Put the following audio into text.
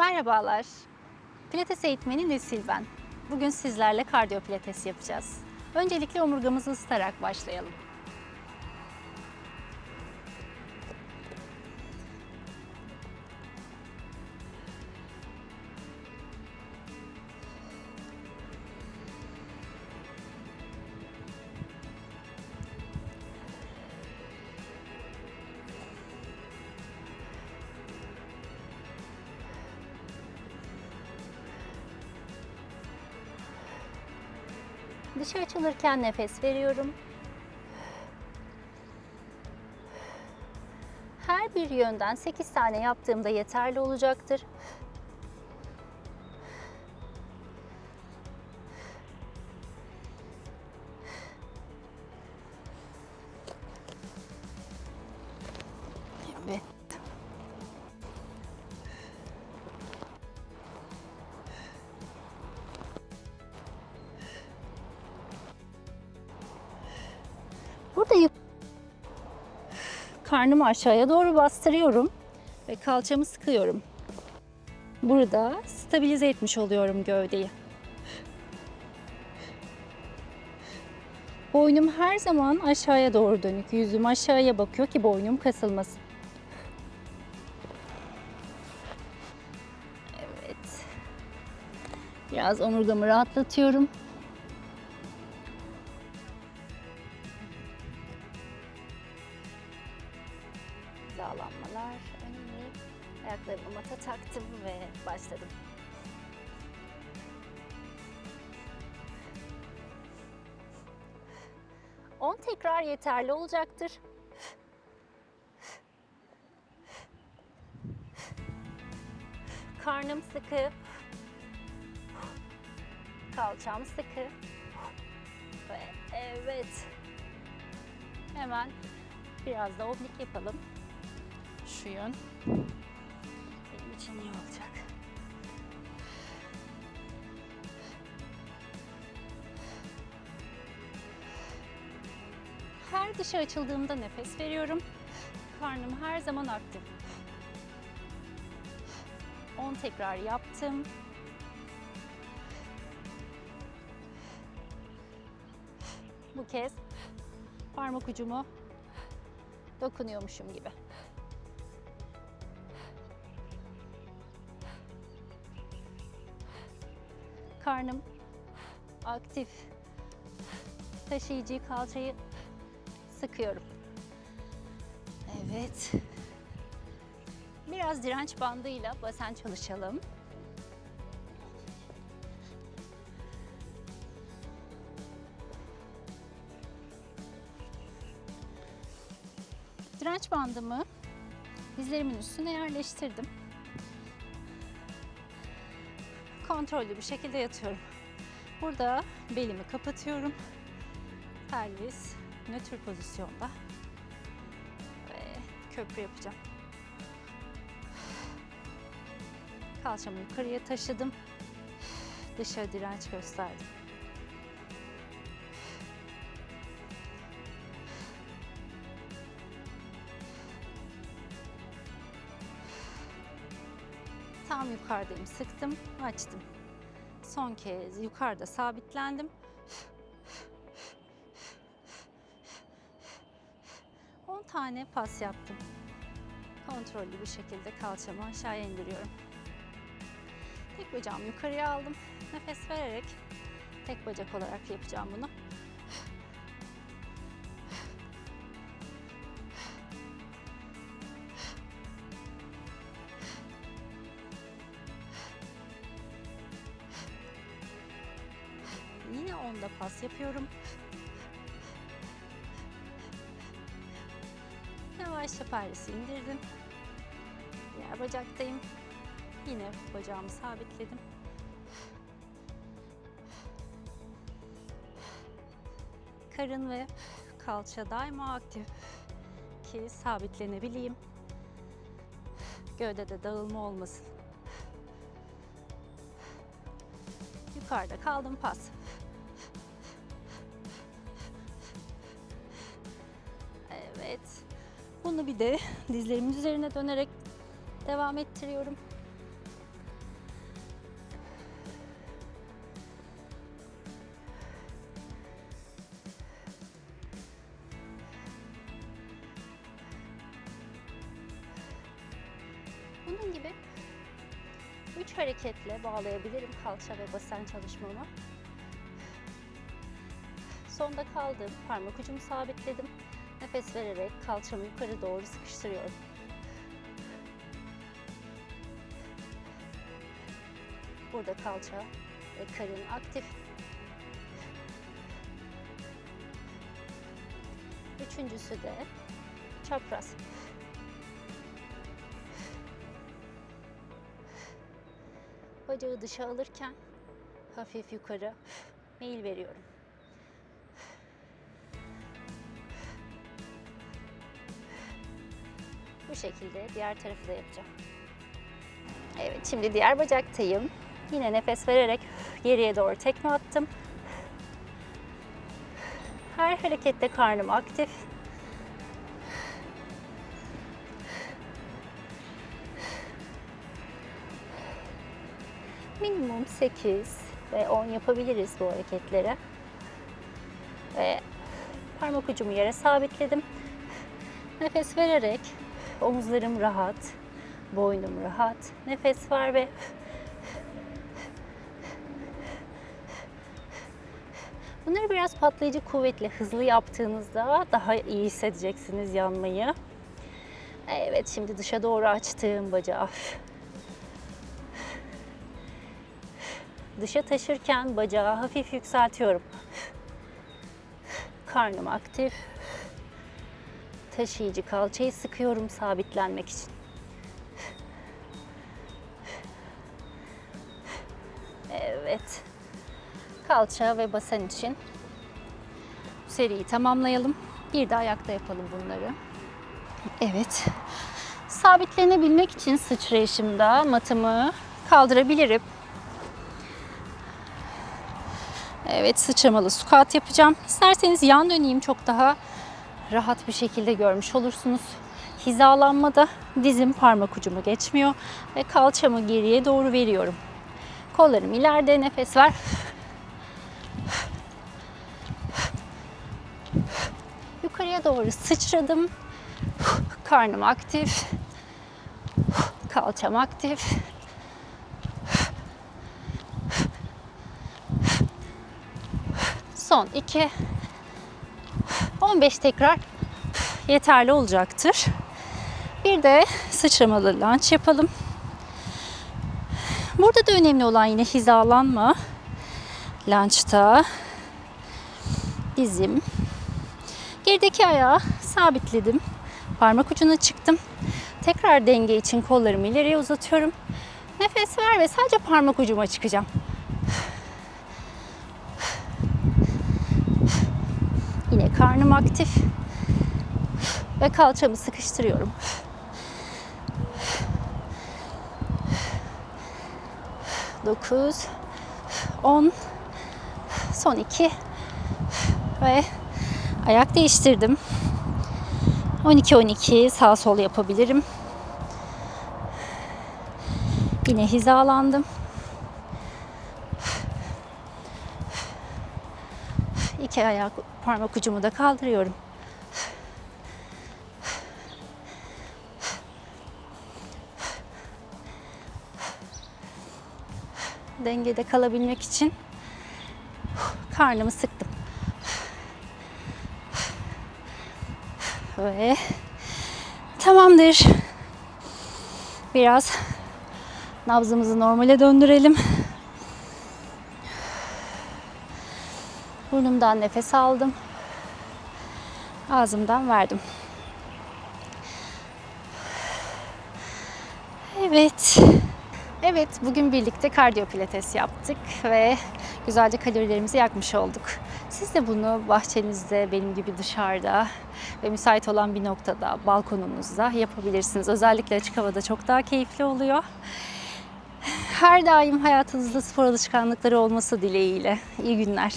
Merhabalar. Pilates eğitmeni Nesil ben. Bugün sizlerle kardiyo pilates yapacağız. Öncelikle omurgamızı ısıtarak başlayalım. Dışa açılırken nefes veriyorum. Her bir yönden 8 tane yaptığımda yeterli olacaktır. Evet. Yap- karnımı aşağıya doğru bastırıyorum ve kalçamı sıkıyorum. Burada stabilize etmiş oluyorum gövdeyi. Boynum her zaman aşağıya doğru dönük. Yüzüm aşağıya bakıyor ki boynum kasılmasın. Evet. Biraz omurgamı rahatlatıyorum. Mata taktım ve başladım. On tekrar yeterli olacaktır. Karnım sıkı. Kalçam sıkı. Ve evet. Hemen biraz da oblik yapalım. Şu yön. İçin iyi olacak. Her dışa açıldığımda nefes veriyorum. Karnım her zaman aktif. 10 tekrar yaptım. Bu kez parmak ucumu dokunuyormuşum gibi. Karnım aktif. Taşıyıcı kalçayı sıkıyorum. Evet. Biraz direnç bandıyla basen çalışalım. Direnç bandımı dizlerimin üstüne yerleştirdim. Kontrollü bir şekilde yatıyorum. Burada belimi kapatıyorum. Pelvis nötr pozisyonda. Ve köprü yapacağım. Kalçamı yukarıya taşıdım. Dışa direnç gösterdim. Tam yukarıdayım. Sıktım, açtım. Son kez yukarıda sabitlendim. On tane pas yaptım. Kontrollü bir şekilde kalçamı aşağıya indiriyorum. Tek bacağımı yukarıya aldım. Nefes vererek tek bacak olarak yapacağım bunu. Yapıyorum. Yavaşça perdesi indirdim. Diğer bacaktayım. Yine bacağımı sabitledim. Karın ve kalça daima aktif ki sabitlenebileyim. Gövdede dağılma olmasın. Yukarıda kaldım pas. Bunu bir de dizlerimin üzerine dönerek devam ettiriyorum. Bunun gibi 3 hareketle bağlayabilirim kalça ve basen çalışmamı. Sonda kaldım, parmak ucumu sabitledim. Nefes vererek kalçamı yukarı doğru sıkıştırıyorum. Burada kalça ve karın aktif. Üçüncüsü de çapraz. Bacağı dışa alırken hafif yukarı meyil veriyorum. Bu şekilde diğer tarafı da yapacağım. Evet, şimdi diğer bacaktayım. Yine nefes vererek geriye doğru tekme attım. Her harekette karnım aktif. Minimum 8 ve 10 yapabiliriz bu hareketleri. Ve parmak ucumu yere sabitledim. Nefes vererek omuzlarım rahat, boynum rahat. Nefes var ve Bunları biraz patlayıcı kuvvetle hızlı yaptığınızda daha iyi hissedeceksiniz yanmayı. Evet şimdi dışa doğru açtığım bacağı. Dışa taşırken bacağı hafif yükseltiyorum. Karnım aktif. Taşıyıcı kalçayı sıkıyorum sabitlenmek için. Evet. Kalça ve basen için seriyi tamamlayalım. Bir de ayakta yapalım bunları. Evet. Sabitlenebilmek için sıçrayışımda matımı kaldırabilirim. Evet sıçramalı squat yapacağım. İsterseniz yan döneyim çok daha rahat bir şekilde görmüş olursunuz. Hizalanmada dizim parmak ucumu geçmiyor ve kalçamı geriye doğru veriyorum. Kollarım ileride nefes ver. Yukarıya doğru sıçradım. Karnım aktif. Kalçam aktif. Son 2 15 tekrar yeterli olacaktır. Bir de sıçramalı lunge yapalım. Burada da önemli olan yine hizalanma. Lunge'da dizim. Gerideki ayağı sabitledim. Parmak ucuna çıktım. Tekrar denge için kollarımı ileriye uzatıyorum. Nefes ver ve sadece parmak ucuma çıkacağım. Karnım aktif. Ve kalçamı sıkıştırıyorum. Dokuz, on, son iki ve ayak değiştirdim. 12-12 sağ sol yapabilirim. Yine hizalandım. İki ayak parmak ucumu da kaldırıyorum. Dengede kalabilmek için karnımı sıktım. Ve tamamdır. Biraz nabzımızı normale döndürelim. Burnumdan nefes aldım. Ağzımdan verdim. Evet. Evet, bugün birlikte kardiyo pilates yaptık ve güzelce kalorilerimizi yakmış olduk. Siz de bunu bahçenizde, benim gibi dışarıda ve müsait olan bir noktada, balkonunuzda yapabilirsiniz. Özellikle açık havada çok daha keyifli oluyor. Her daim hayatınızda spor alışkanlıkları olması dileğiyle. İyi günler.